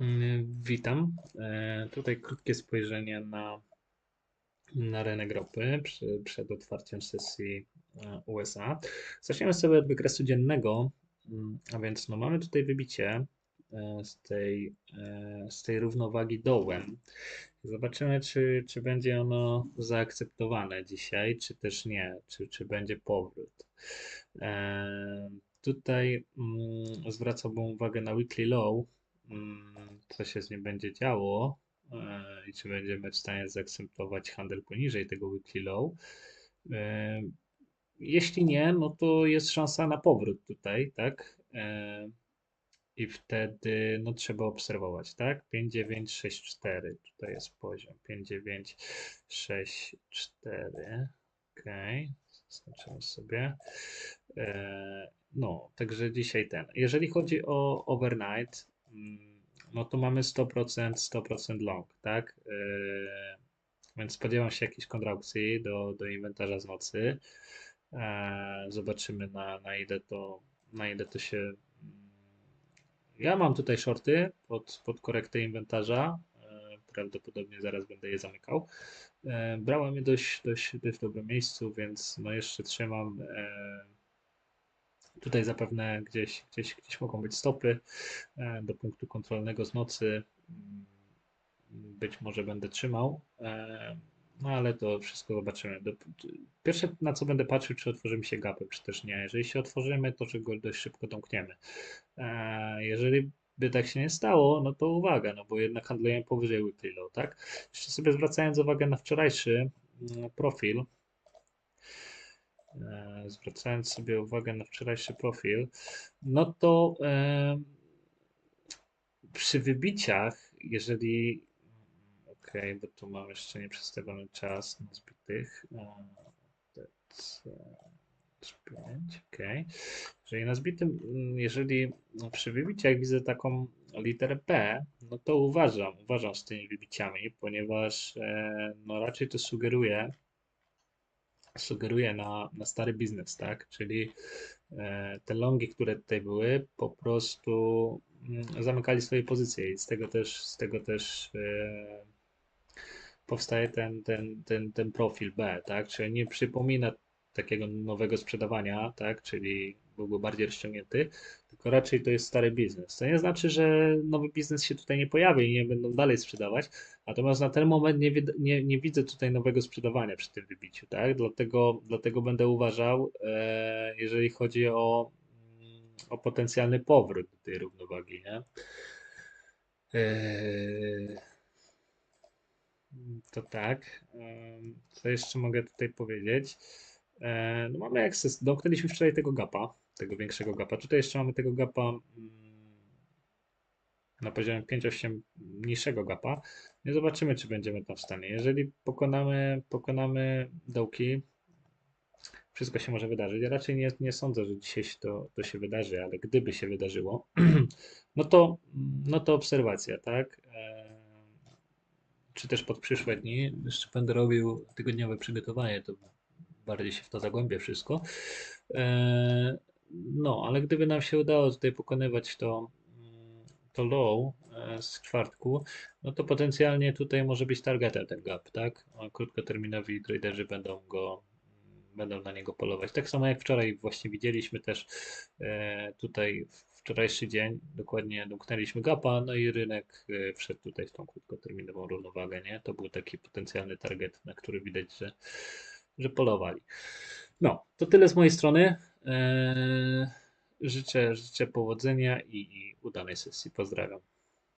Mm, Witam. E, Tutaj krótkie spojrzenie na, na rynek ropy przed otwarciem sesji e, USA. Zaczniemy sobie od wykresu dziennego, Mm, a więc no mamy tutaj wybicie e, z tej, z tej równowagi dołem. Zobaczymy, czy, czy będzie ono zaakceptowane dzisiaj, czy też nie, czy, czy będzie powrót. Tutaj mm, zwracałbym uwagę na weekly low, co się z nim będzie działo e, i czy będziemy w stanie zaakceptować handel poniżej tego weekly low. E, Jeśli nie, no to jest szansa na powrót tutaj, tak? E, I wtedy no trzeba obserwować, tak? 5964 tutaj jest poziom 5964. Ok, zaznaczymy sobie. No, także dzisiaj ten. Jeżeli chodzi o overnight, mm, no to mamy 100%, 100% long, tak? E, Więc spodziewam się jakiejś kontraukcji do, do inwentarza z nocy. E, Zobaczymy na, na ile to, na ile to się. Ja mam tutaj shorty pod, pod korektę inwentarza. E, Prawdopodobnie zaraz będę je zamykał. Brałem je dość, dość, dość w dobrym miejscu, więc no jeszcze trzymam. Tutaj zapewne gdzieś, gdzieś, gdzieś mogą być stopy e, do punktu kontrolnego z nocy. Mm, Być może będę trzymał, e, no ale to wszystko zobaczymy. Pierwsze na co będę patrzył, czy otworzymy się gapem, czy też nie. Jeżeli się otworzymy, to że go dość szybko domkniemy. E, Jeżeli by tak się nie stało, no to uwaga, no bo jednak handlujemy powyżej weekly low, tak? Jeszcze sobie zwracając uwagę na wczorajszy mm, profil, zwracając sobie uwagę na wczorajszy profil, no to e, przy wybiciach, jeżeli. Okej, bo tu mam jeszcze nieprzestawiony czas na zbitych. e, that's, e, 5, okej. Jeżeli na zbitym, mm, jeżeli przy wybiciach widzę taką literę P, no to uważam, uważam z tymi wybiciami, ponieważ e, no raczej to sugeruje, sugeruje na, na stary biznes, tak? Czyli e, te longi, które tutaj były, po prostu mm, zamykali swoje pozycje i z tego też, z tego też e, powstaje ten, ten, ten, ten profil B, tak? Czyli nie przypomina takiego nowego sprzedawania, tak? Czyli byłby bardziej rozciągnięty, tylko raczej to jest stary biznes. To nie znaczy, że nowy biznes się tutaj nie pojawi i nie będą dalej sprzedawać, natomiast na ten moment nie, nie, nie widzę tutaj nowego sprzedawania przy tym wybiciu, tak? Dlatego, dlatego będę uważał, e, jeżeli chodzi o, mm, o potencjalny powrót do tej równowagi, nie? E, to tak. Em, Co jeszcze mogę tutaj powiedzieć? E, No mamy access. Domknęliśmy wczoraj tego gapa, tego większego gapa. Tutaj jeszcze mamy tego gapa mm, na poziomie 5-8 mniejszego gapa. Nie zobaczymy, czy będziemy tam w stanie. Jeżeli pokonamy, pokonamy dołki, wszystko się może wydarzyć. Ja raczej nie, nie sądzę, że dzisiaj to, to się wydarzy, ale gdyby się wydarzyło, no to, no to obserwacja, tak? E, czy też pod przyszłe dni. Jeszcze będę robił tygodniowe przygotowanie, to bardziej się w to zagłębię wszystko. E, No, ale gdyby nam się udało tutaj pokonywać to, mm, to low e, z czwartku, no to potencjalnie tutaj może być targetem ten gap, tak? Krótkoterminowi traderzy będą go będą na niego polować. Tak samo jak wczoraj właśnie widzieliśmy też e, tutaj wczorajszy dzień, dokładnie domknęliśmy gapa, no i rynek wszedł tutaj w tą krótkoterminową równowagę, nie? To był taki potencjalny target, na który widać, że, że polowali. No, to tyle z mojej strony. E, życzę, życzę powodzenia i, i udanej sesji. Pozdrawiam.